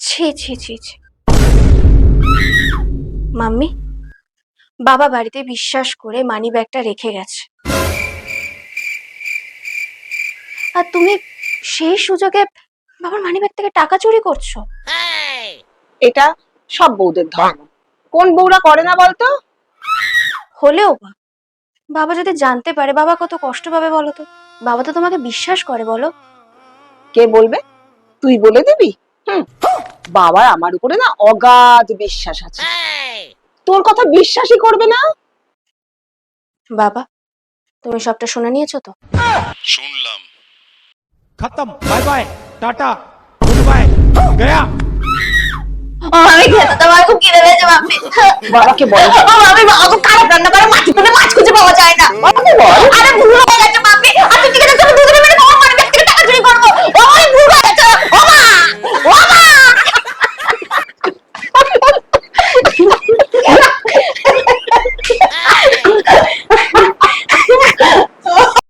ছি ছি ছি ছি। মাম্মি বাবা বাড়িতে বিশ্বাস করে মানি ব্যাগটা রেখে গেছে। আর তুমি সেই সুযোগে বাবার মানি ব্যাগ থেকে টাকা চুরি করছ? এটা সব বউদের ধর্ম। কোন বউরা করে না বলতো? হলেও বা বাবা যদি জানতে পারে বাবা কত কষ্ট পাবে বলো তো? বাবা তো তোমাকে বিশ্বাস করে বলো। কে বলবে? তুই বলে দিবি? হুম। বাবার আমার উপরে না অগাধ বিশ্বাস আছে। তোর কথা বিশ্বাসই করবে না? বাবা তুমি সবটা শুনে নিয়েছ তো? শুনলাম। খতম bye bye tata good bye Gaya. আমি খেতে তো আমার খুব খিদে পেয়েছে মাম্মি। বাবাকে বল। আমি বাবা তো খারাপ রান্না করে মাটি করে মাছ খুঁজে পাওয়া যায় না। আরে ভুলো